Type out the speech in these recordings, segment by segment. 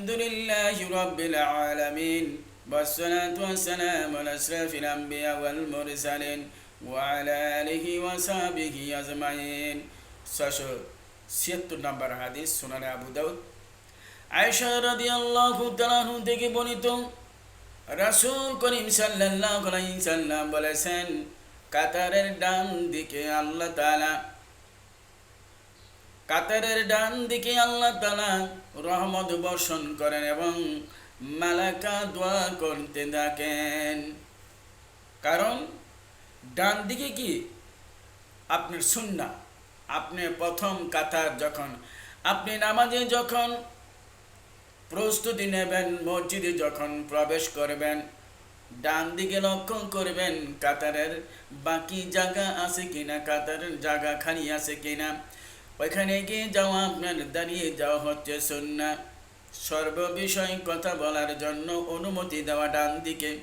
الحمد لله رب العالمين والصلاة والسلام على أشرف الأنبياء والمرسلين وعلى آله وصحبه أجمعين ছশো ছিয়াত্তর নম্বর হাদিস সুনানে আবু দাউদ আয়েশা রাদিয়াল্লাহু তাআলা থেকে বর্ণিত রাসূল করিম সাল্লাল্লাহু আলাইহি সাল্লাম বলেছেন কাতারের ডান দিকে আল্লাহ তাআলা কাতারের ডান দিকে আল্লাহ তালা রহমত বর্ষণ করেন এবং মালাকা দোয়া করতে থাকেন। কারণ ডান দিকে কি? আপনার সুন্না আপনি প্রথম কাতার যখন, আপনি নামাজে যখন প্রস্তুতি নেবেন, মসজিদে যখন প্রবেশ করবেন, ডান দিকে লক্ষ্য করবেন কাতারের বাকি জায়গা আছে কিনা, কাতারের জায়গা খালি আছে কিনা ওইখানে গিয়ে যাওয়া আপনার দাঁড়িয়ে যাওয়া হচ্ছে সন্না। সর্ববিষয় কথা বলার জন্য অনুমতি দেওয়া ডান দিকে।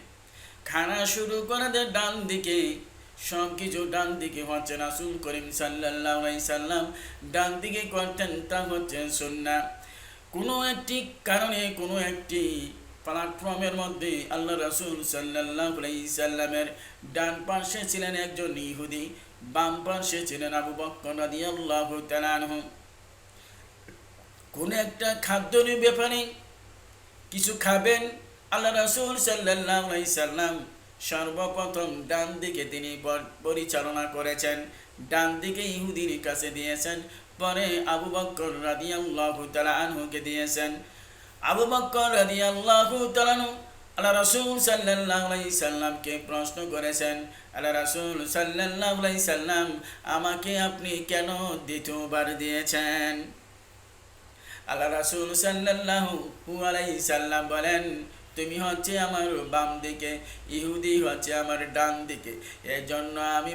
খানা শুরু করে দেয় ডান দিকে। সব কিছু ডান দিকে হচ্ছে রাসুল করিম সাল্লাহ সাল্লাম। ডান দিকে করতেন তা হচ্ছে সন্না। কোনো একটি কারণে, কোনো একটি প্ল্যাটফর্মের মধ্যে আল্লাহ রাসুল সাল্লাহ সাল্লামের ডান পাশে ছিলেন একজন ইহুদি। বাম পাশে ছিলেন আবু বক্কর কোনো একটা খাদ্যের ব্যাপারে কিছু খাবেন, আল্লাহ রাসুল সাল্লাহ সাল্লাম সর্বপ্রথম ডান দিকে তিনি পরিচালনা করেছেন, ডান দিকে ইহুদির কাছে দিয়েছেন, পরে আবু বক্কর রাদি আল্লাহ আনহুকে দিয়েছেন। আবু বক্কর রাদি আল্লাহ তালানহু আল্লাহ রসুল সাল্লাহ সাল্লামকে প্রশ্ন করেছেন, আল্লাহ রসুল সাল্লাহ সাল্লাম আমাকে আপনি কেন দ্বিতীয়বার দিয়েছেন? আল্লাহ রাসুল সাল্লাহ আলাই সাল্লাম বলেন তুমি হচ্ছে আমার বাম দিকে, ইহুদি হচ্ছে আমার ডান দিকে। এই জন্য আমি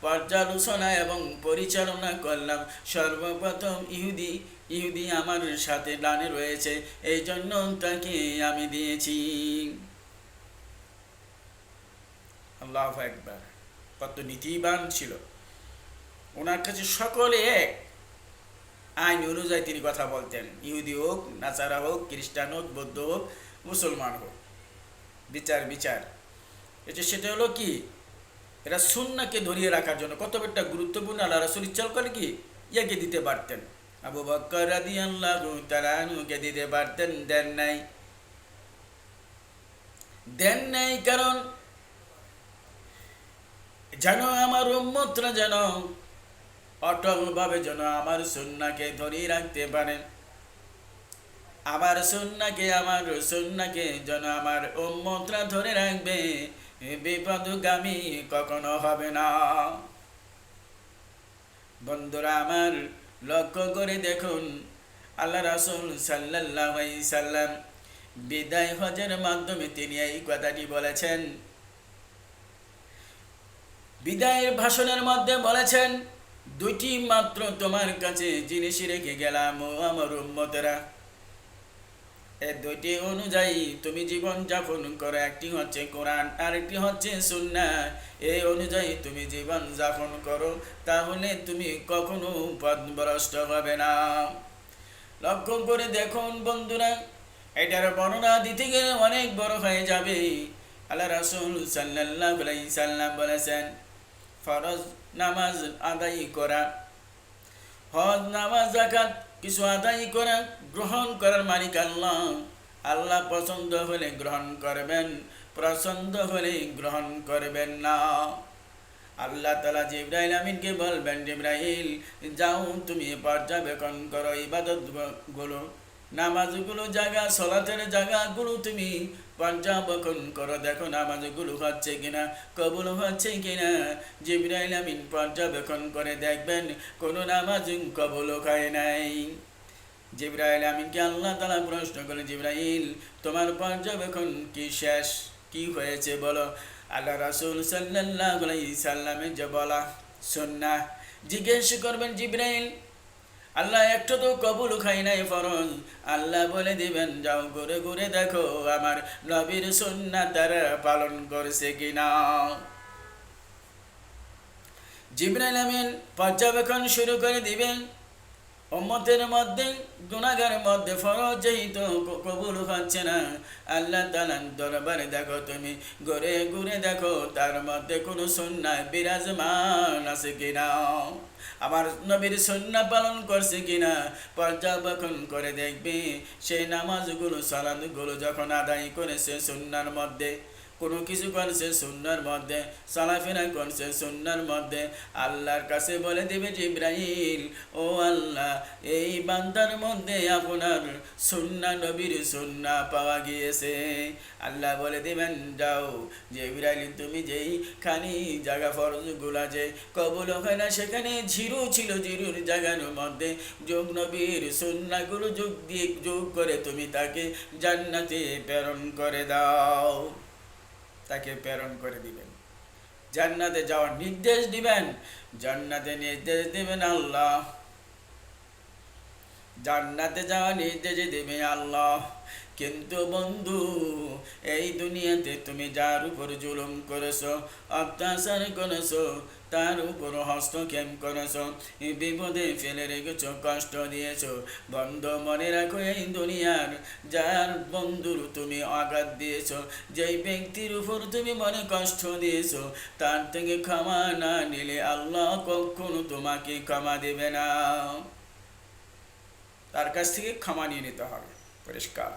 পর্যালোচনা এবং পরিচালনা করলাম। সর্বপ্রথম ইহুদি ইহুদি আমার সাথে ডানে রয়েছে। এই জন্য তাকে আমি দিয়েছি। আল্লাহ একবার কত নীতিবান ছিল। ওনার কাছে সকলে এক। আইন অনুযায়ী তিনি কথা বলতেন। ইহুদি হোক নাচারা হোক, খ্রিস্টান হোক, বৌদ্ধ হোক মুসলমান হোক বিচার বিচার। এটা সেটা হলো কি? এরা সুন্নাকে ধরিয়ে রাখার জন্য কত একটা গুরুত্বপূর্ণ আল্লাহ রাসুল ইচ্ছা করে কি? ইয়াকে দিতে পারতেন। আবু বক্কর রাদি দিতে পারতেন, দেন নাই। দেন নাই কারণ, যেন আমার উম্মতরা যেন অটলভাবে যেন আমার সুন্নাকে ধরিয়ে রাখতে পারেন। আমার সুন্নাকে আমার সুন্নাকে যেন আমার উম্মতরা ধরে রাখবে, বিপদগামী কখনো হবে না। বন্ধুরা আমার, লক্ষ্য করে দেখুন, আল্লাহ রাসুল সাল্লাহ সাল্লাম বিদায় হজের মাধ্যমে তিনি এই কথাটি বলেছেন। বিদায়ের ভাষণের মধ্যে বলেছেন, দুইটি মাত্র তোমার কাছে জিনিস রেখে গেলাম, ও আমার উম্মতেরা। এ দুইটি অনুযায়ী তুমি জীবন যাপন করো। একটি হচ্ছে কোরআন আর একটি হচ্ছে সুন্না। এই অনুযায়ী তুমি জীবন যাপন করো, তাহলে তুমি কখনো পদভ্রষ্ট হবে না। লক্ষ্য করে দেখুন বন্ধুরা, এটার বর্ণনা দিতে গেলে অনেক বড় হয়ে যাবে। আল্লাহ রাসুল সাল্লাহ সাল্লাম বলেছেন, ফরজ নামাজ আদায় করা, হজ, নামাজ জাকাত কিছু আদায় করা, গ্রহণ করার মালিক আল্লাহ। আল্লাহ পছন্দ হলে গ্রহণ করবেন, পছন্দ হলে গ্রহণ করবেন না। আল্লাহ তালা জিব্রাইল আমিনকে বলবেন, জিব্রাইল, যাও তুমি পর্যবেক্ষণ করো ইবাদতগুলো নামাজগুলো জায়গা সলাতের জায়গাগুলো তুমি পর্যবেক্ষণ করো, দেখো নামাজগুলো হচ্ছে কিনা, কবুল হচ্ছে কিনা। জিব্রাইল আমিন পর্যবেক্ষণ করে, দেখবেন কোনো নামাজ কবুল হয় নাই। জিব্রাইল আমিনকে আল্লাহ তালা প্রশ্ন করে, জিব্রাইল, তোমার পর্যবেক্ষণ কি শেষ? কি হয়েছে বলো? আল্লাহ রাসুল সাল্লাহ সাল্লামের যে বলা সন্না জিজ্ঞেস করবেন জিব্রাইল আল্লাহ একটু তো কবুল খাই নাই ফরজ। আল্লাহ বলে দিবেন, যাও ঘুরে ঘুরে দেখো আমার নবীর সন্না তারা পালন করছে কিনা। জিবরাইল আমিন পর্যবেক্ষণ শুরু করে দিবেন। উম্মতের মধ্যে গুনাগার মধ্যে ফরজ যেহেতু ক- কবুল হচ্ছে না। আল্লাহ তালান দরবারে দেখো তুমি, ঘুরে ঘুরে দেখো, তার মধ্যে কোনো সন্ন্যায় বিরাজমান আছে কিনা? আমার নবীর সন্না পালন করছে কিনা? পর্যবেক্ষণ করে দেখবে সেই নামাজগুলো সালাদগুলো যখন আদায় করেছে সন্ন্যার মধ্যে কোনো কিছু করছে সুন্নার মধ্যে চলাফেরা করছে সুন্নার মধ্যে। আল্লাহর কাছে বলে দেবে জিব্রাহিল ও আল্লাহ, এই বান্দার মধ্যে আপনার সুন্না, নবীর সুন্না পাওয়া গিয়েছে। আল্লাহ বলে দেবেন, যাও যে ইব্রাহিম তুমি যেই খানি জায়গা ফরজগুলা যে কবুল হয় না, সেখানে ঝিরু ছিল জিরুর জায়গার মধ্যে যোগ নবীর সুন্নাগুলো যোগ দিয়ে, যোগ করে তুমি তাকে জান্নাতে প্রেরণ করে দাও। তাকে প্রেরণ করে দিবেন। জান্নাতে যাওয়ার নির্দেশ দিবেন। জান্নাতে নির্দেশ দিবেন আল্লাহ। জান্নাতে যাওয়ার নির্দেশ দিবে আল্লাহ। কিন্তু বন্ধু, এই দুনিয়াতে তুমি যার উপর জুলুম করেছ, অত্যাচার করেছ তার উপর হস্তক্ষেপ করেছ। বিপদে ফেলে রেখেছ, কষ্ট দিয়েছ। বন্ধ মনে রাখো এই দুনিয়ার, যার বন্ধুর তুমি আঘাত দিয়েছ। যেই ব্যক্তির উপর তুমি মনে কষ্ট দিয়েছ, তার থেকে ক্ষমা না নিলে আল্লাহ কখনো তোমাকে ক্ষমা দেবে না। তার কাছ থেকে ক্ষমা নিয়ে নিতে হবে। পরিষ্কার।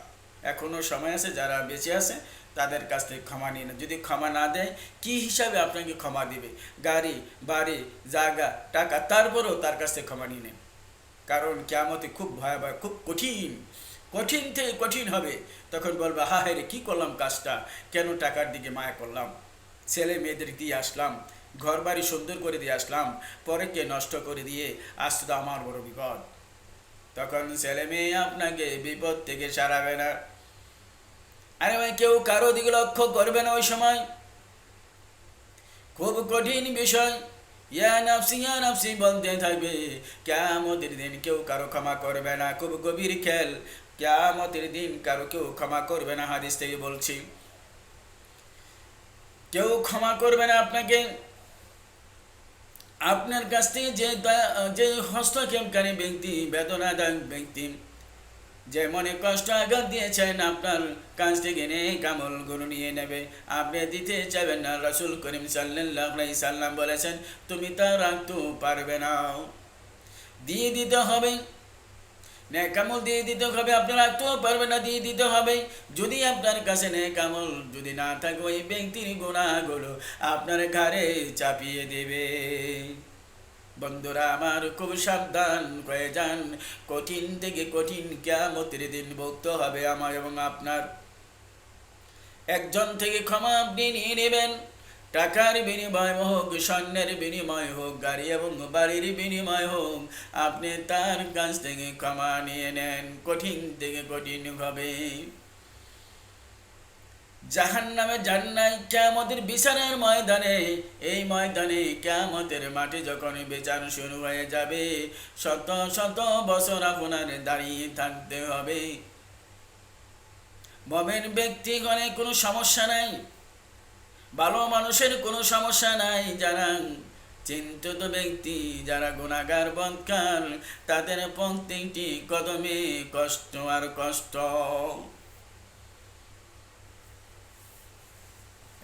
এখনও সময় আছে, যারা বেঁচে আছে তাদের কাছ থেকে ক্ষমা নিয়ে নেন। যদি ক্ষমা না দেয়, কি হিসাবে আপনাকে ক্ষমা দিবে? গাড়ি, বাড়ি, জায়গা, টাকা, তারপরেও তার কাছ থেকে ক্ষমা নিয়ে নেন। কারণ কেমতে খুব ভয়াবহ, খুব কঠিন কঠিন থেকে কঠিন হবে। তখন বলবে, হা রে, কী করলাম কাজটা? কেন টাকার দিকে মায়া করলাম? ছেলে মেয়েদের দিয়ে আসলাম ঘর বাড়ি সুন্দর করে দিয়ে আসলাম পরে কে নষ্ট করে দিয়ে আসতো আমার বড় বিপদ। তখন ছেলে মেয়ে আপনাকে বিপদ থেকে সারাবে না। আরে ভাই, কেউ কারও দিকে লক্ষ্য করবে না ওই সময়। খুব কঠিন বিষয়। ইয়া নাফসি ইয়া নাফসি বলতে থাকবে কেমতের দিন কেউ কারও ক্ষমা করবে না। খুব গভীর খেল। কেমতের দিন কারও কেউ ক্ষমা করবে না, হাদিস থেকে বলছি। কেউ ক্ষমা করবে না আপনাকে। আপনার কাছ থেকে যে যে হস্তক্ষেপকারী ব্যক্তি, বেদনাদায়ক ব্যক্তি যে মনে কষ্ট আঘাত দিয়েছেন আপনার কাছ থেকে নে কামল গুরু নিয়ে নেবে। আপনি দিতে চাইবেন না, রসুল করিম সাল্লাম বলেছেন, তুমি তা রাখতে পারবে না। দিয়ে দিতে হবে। নেকামল দিয়ে দিতে হবে, আপনি রাখতেও পারবেন না, দিয়ে দিতে হবে। যদি আপনার কাছে নেকামল যদি না থাকে, ওই ব্যক্তির গুণাগুলো আপনার ঘাড়ে চাপিয়ে দেবে। বন্ধুরা, আমার খুব সাবধান হয়ে যান কঠিন থেকে কঠিন কেমতের দিন ভুক্ত হবে আমার এবং আপনার। একজন থেকে ক্ষমা আপনি নিয়ে নেবেন। টাকার বিনিময় হোক, স্বর্ণের বিনিময় হোক, গাড়ি এবং বাড়ির বিনিময় হোক, আপনি তার কাছ থেকে ক্ষমা নিয়ে নেন। কঠিন থেকে কঠিন হবে। জাহান নামে জান্নাই কেমতের বিচারের ময়দানে, এই ময়দানে কেমতের মাঠে যখন বিচার শুরু হয়ে যাবে, শত শত বছর আপনার দাঁড়িয়ে থাকতে হবে। মমের ব্যক্তিগণে কোনো সমস্যা নাই, ভালো মানুষের কোনো সমস্যা নাই, যারা চিন্তিত ব্যক্তি, যারা গুণাগার বৎকার তাদের প্রত্যেকটি কদমে কষ্ট আর কষ্ট।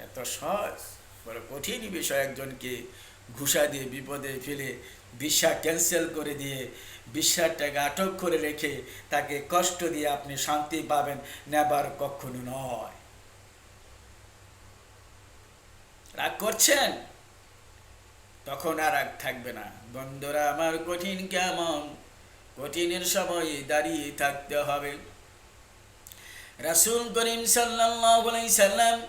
এত সহজ। বড় কঠিন বিষয় একজনকে ঘুষা দিয়ে বিপদে ফেলে ভিসা ক্যান্সেল করে দিয়ে ভিসাটাকে আটক করে রেখে তাকে কষ্ট দিয়ে আপনি শান্তি পাবেন নেবার কখনো নয়। রাগ করছেন? তখন আর রাগ থাকবে না। বন্ধুরা, আমার কঠিন কেমন? কঠিনের সময় দাঁড়িয়ে থাকতে হবে। রাসুল করিম সাল্লাম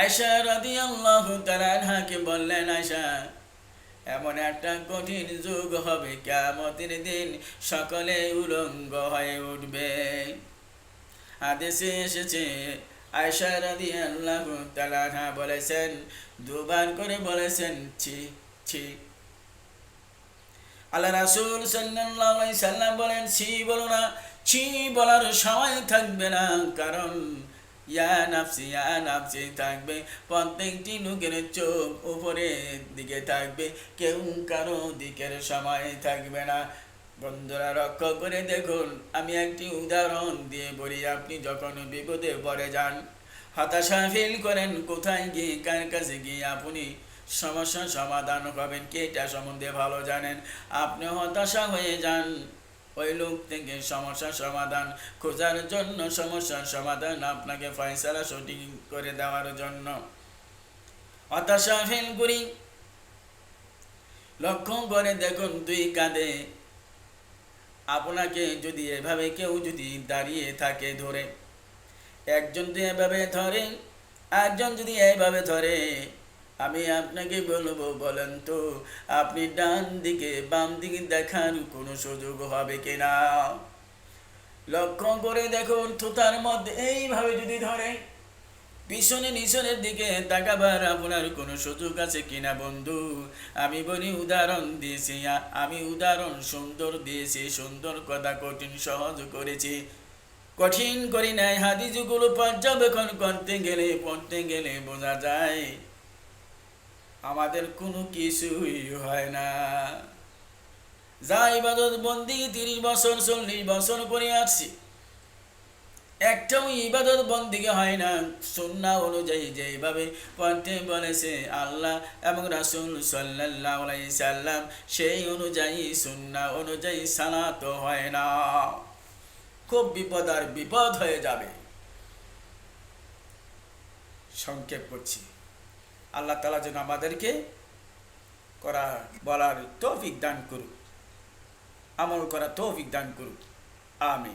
আয়সা রাদিয়াল্লাহু তাআলা আনহাকে বললেন আয়সা এমন একটা কঠিন যুগ হবে, কিয়ামতের দিন সকলে উলঙ্গ হয়ে উঠবে। আদেশে এসেছে আয়সা রাদিয়াল্লাহু তাআলা আনহা বলেছেন, দুবার করে বলেছেন, ছি ছি। আল্লাহ রাসূল সাল্লাম বলেন, ছি বলো না, ছি বলার সময় থাকবে না, কারণ ইয়া নাফসি ইয়া নাফসি থাকবে। প্রত্যেকটি লোকের চোখ উপরের দিকে থাকবে। কেউ কারও দিকের সময় থাকবে না। বন্ধুরা, লক্ষ্য করে দেখুন, আমি একটি উদাহরণ দিয়ে বলি, আপনি যখন বিপদে পড়ে যান, হতাশা ফিল করেন, কোথায় গিয়ে, কার কাছে গিয়ে আপনি সমস্যার সমাধান হবেন কে এটা সম্বন্ধে ভালো জানেন। আপনি হতাশা হয়ে যান। ওই লোক থেকে সমস্যার সমাধান খোঁজার জন্য, সমস্যার সমাধান আপনাকে ফয়সালা সঠিক করে দেওয়ার জন্য। হতাশা ফিল করি লক্ষ্য করে দেখুন দুই কাঁধে। আপনাকে যদি এভাবে কেউ যদি দাঁড়িয়ে থাকে ধরে, একজন যদি এভাবে ধরে একজন যদি এইভাবে ধরে আমি আপনাকে বলব, বলেন তো, আপনি ডান দিকে, বাম দিকে দেখার কোনো সুযোগ হবে কিনা লক্ষ্য করে দেখুন, থুতার মধ্যে এইভাবে যদি ধরে, পিছনে নিছনের দিকে তাকাবার আপনার কোনো সুযোগ আছে কিনা বন্ধু? আমি বলি, উদাহরণ দিয়েছি আমি উদাহরণ সুন্দর দিয়েছি, সুন্দর কথা কঠিন, সহজ করেছি। কঠিন করি নাই, হাদিসগুলো পর্যবেক্ষণ করতে গেলে, পড়তে গেলে বোঝা যায়। আমাদের কোনো কিছুই হয় না। যা ইবাদত বন্দি, তিরিশ বছর, চল্লিশ বছর করে আসছি। একটাও ইবাদত বন্দিকে হয় না। সুন্না অনুযায়ী যেভাবে পড়তে বলেছে আল্লাহ এবং রাসুল সাল্লাহ সাল্লাম, সেই অনুযায়ী, সুন্না অনুযায়ী সালাত হয় না। খুব বিপদ আর বিপদ হয়ে যাবে। সংক্ষেপ করছি। আল্লাহ তালা যেন আমাদেরকে করা বলার তৌফিক দান করুক। আমল করা তৌফিক দান করুক। আমি